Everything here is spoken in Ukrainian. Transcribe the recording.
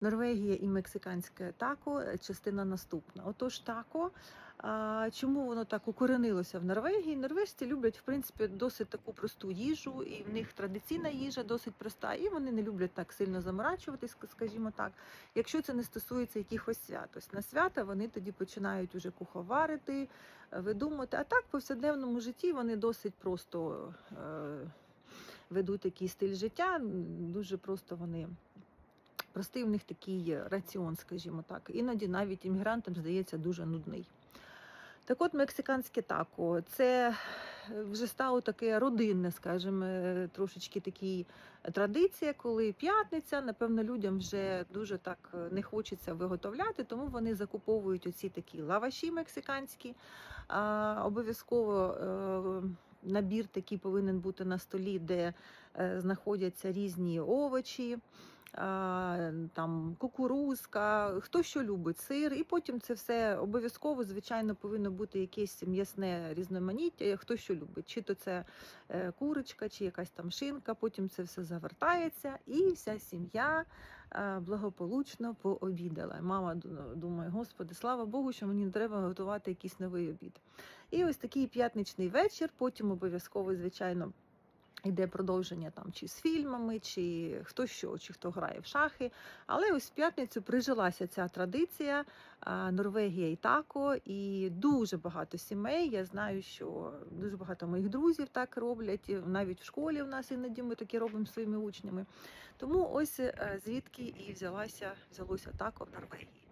Норвегія і мексиканське тако е, частина наступна. Отож, тако. А, чому воно так укоренилося в Норвегії? Норвежці люблять в принципі досить таку просту їжу, і в них традиційна їжа досить проста, і вони не люблять так сильно заморачуватись, скажімо так. Якщо це не стосується якихось свят, ось на свята вони тоді починають уже куховарити, е, видумувати. А так в повсякденному житті вони досить просто е, ведуть такий стиль життя. Дуже просто вони простий в них такий раціон, скажімо так. Іноді навіть іммігрантам здається дуже нудний. Так от мексиканське тако це е, вже стало таке родинне, скажімо, е, трошечки такий традиція, коли п'ятниця, напевно, людям вже дуже так е, не хочеться виготовляти, тому вони закуповують оці такі лаваші мексиканські. Обов'язково е, набір такий повинен бути на столі, де е, знаходяться різні овочі. Там кукурузка, хто що любить, сир, і потім це все обов'язково, звичайно, повинно бути якесь м'ясне різноманіття, хто що любить, чи то це е, курочка, чи якась там шинка, потім це все завертається, і вся сім'я е, благополучно пообідала. Мама думає, господи, слава Богу, що мені не треба готувати якийсь новий обід. І ось такий п'ятничний вечір, потім обов'язково, звичайно. Йде продовження там чи з фільмами, чи хто що, чи хто грає в шахи. Але ось в п'ятницю прижилася ця традиція Норвегія і тако, і дуже багато сімей. Я знаю, що дуже багато моїх друзів так роблять. Навіть в школі в нас іноді ми таке робимо своїми учнями. Тому ось е, звідки і взялася взялося тако в Норвегії.